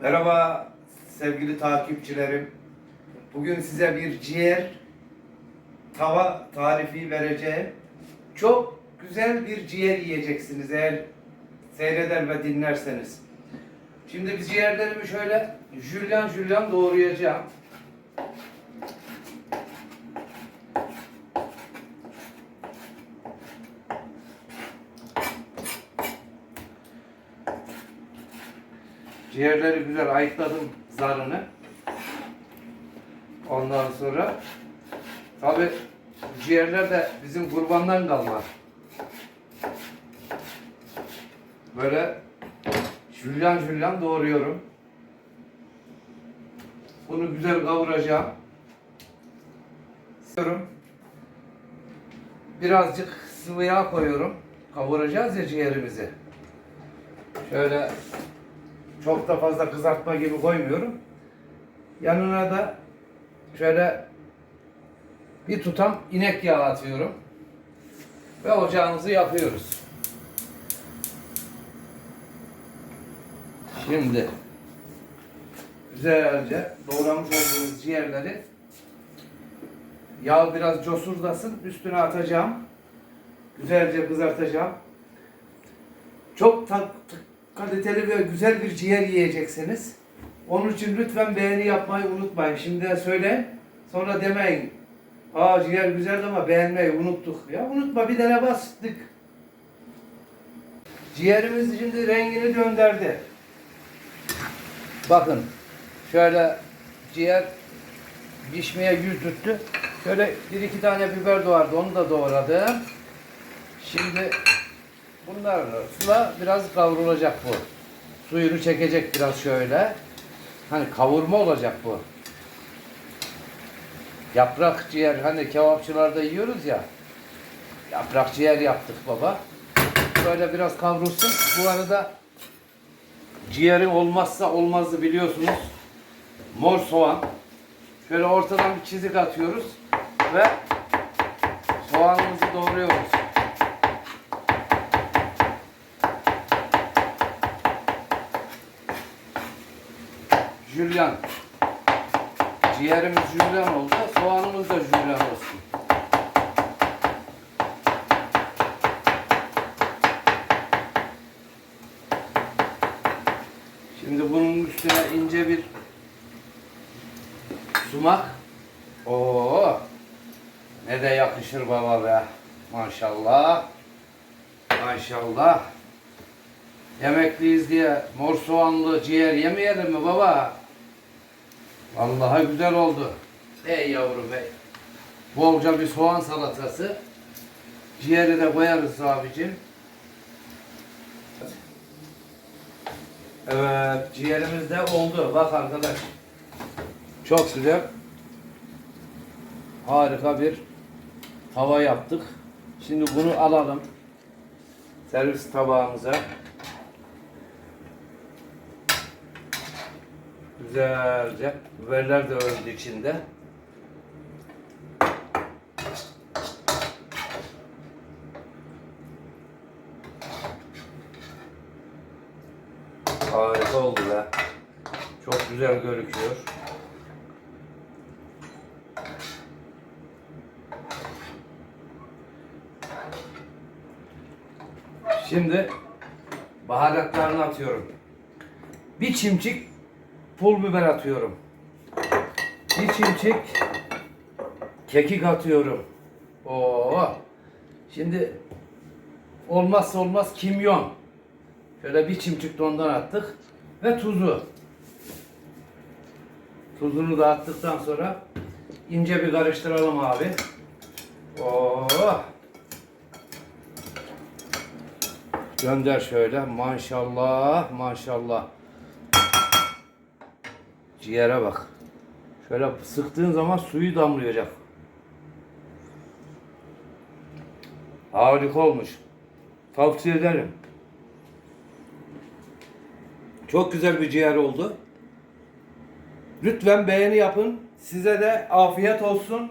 Merhaba sevgili takipçilerim. Bugün size bir ciğer tava tarifi vereceğim. Çok güzel bir ciğer yiyeceksiniz eğer seyreder ve dinlerseniz. Şimdi biz ciğerlerimi şöyle jülyan jülyan doğrayacağım. Ciğerleri güzel ayıkladım zarını. Ondan sonra tabi ciğerler de bizim kurbandan kalma. Böyle jülyan jülyan doğruyorum. Bunu güzel kavuracağım. Sıvıyorum. Birazcık sıvı yağ koyuyorum. Kavuracağız ya ciğerimizi. Şöyle çok da fazla kızartma gibi koymuyorum. Yanına da şöyle bir tutam inek yağı atıyorum. Ve ocağımızı yapıyoruz. Şimdi güzelce doğramış olduğumuz ciğerleri yağ biraz cosurdasın üstüne atacağım. Güzelce kızartacağım. Çok ta- ta- kaliteli ve güzel bir ciğer yiyeceksiniz. Onun için lütfen beğeni yapmayı unutmayın. Şimdi söyle. Sonra demeyin. Aa ciğer güzeldi ama beğenmeyi unuttuk. Ya unutma bir tane bastık. Ciğerimiz şimdi rengini döndürdü. Bakın. Şöyle ciğer pişmeye yüz tuttu. Şöyle bir iki tane biber doğardı. Onu da doğradım. Şimdi Bunlarla biraz kavrulacak bu. Suyunu çekecek biraz şöyle. Hani kavurma olacak bu. Yaprak ciğer hani kebapçılarda yiyoruz ya. Yaprak ciğer yaptık baba. Böyle biraz kavrulsun. Bu arada ciğerin olmazsa olmazı biliyorsunuz. Mor soğan. Şöyle ortadan bir çizik atıyoruz ve soğanımızı doğruyoruz. Jülyan. Ciğerimiz jülyan oldu. Soğanımız da jülyan olsun. Şimdi bunun üstüne ince bir sumak. Oo! Ne de yakışır baba be. Maşallah. Maşallah. Yemekliyiz diye mor soğanlı ciğer yemeyelim mi baba? Vallahi güzel oldu. Ey yavrum ey. Bolca bir soğan salatası. Ciğeri de koyarız abicim. Evet, ciğerimiz de oldu. Bak arkadaş. Çok güzel. Harika bir tava yaptık. Şimdi bunu alalım. Servis tabağımıza. Güzelce. Biberler de öldü içinde. Harika oldu be. Çok güzel gözüküyor. Şimdi baharatlarını atıyorum. Bir çimçik pul biber atıyorum. Bir çimçik kekik atıyorum. Oo. Şimdi olmazsa olmaz kimyon. Şöyle bir çimçik de ondan attık ve tuzu. Tuzunu da attıktan sonra ince bir karıştıralım abi. Oo. Gönder şöyle. Maşallah, maşallah. Ciğere bak. Şöyle sıktığın zaman suyu damlayacak. Harika olmuş. Tavsiye ederim. Çok güzel bir ciğer oldu. Lütfen beğeni yapın. Size de afiyet olsun.